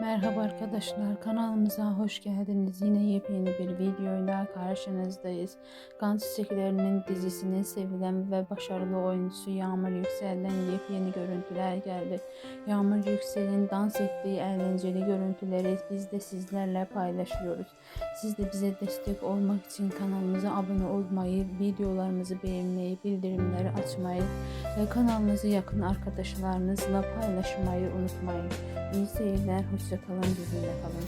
Merhaba arkadaşlar kanalımıza hoş geldiniz. Yine yepyeni bir videoyla karşınızdayız. Kan Çiçeklerinin dizisinin sevilen ve başarılı oyuncusu Yağmur Yüksel'den yepyeni görüntüler geldi. Yağmur Yüksel'in dans ettiği eğlenceli görüntüleri biz de sizlerle paylaşıyoruz. Siz de bize destek olmak için kanalımıza abone olmayı, videolarımızı beğenmeyi, bildirimleri açmayı ve kanalımızı yakın arkadaşlarınızla paylaşmayı unutmayın. İyi seyirler, hoşçakalın, bizimle kalın.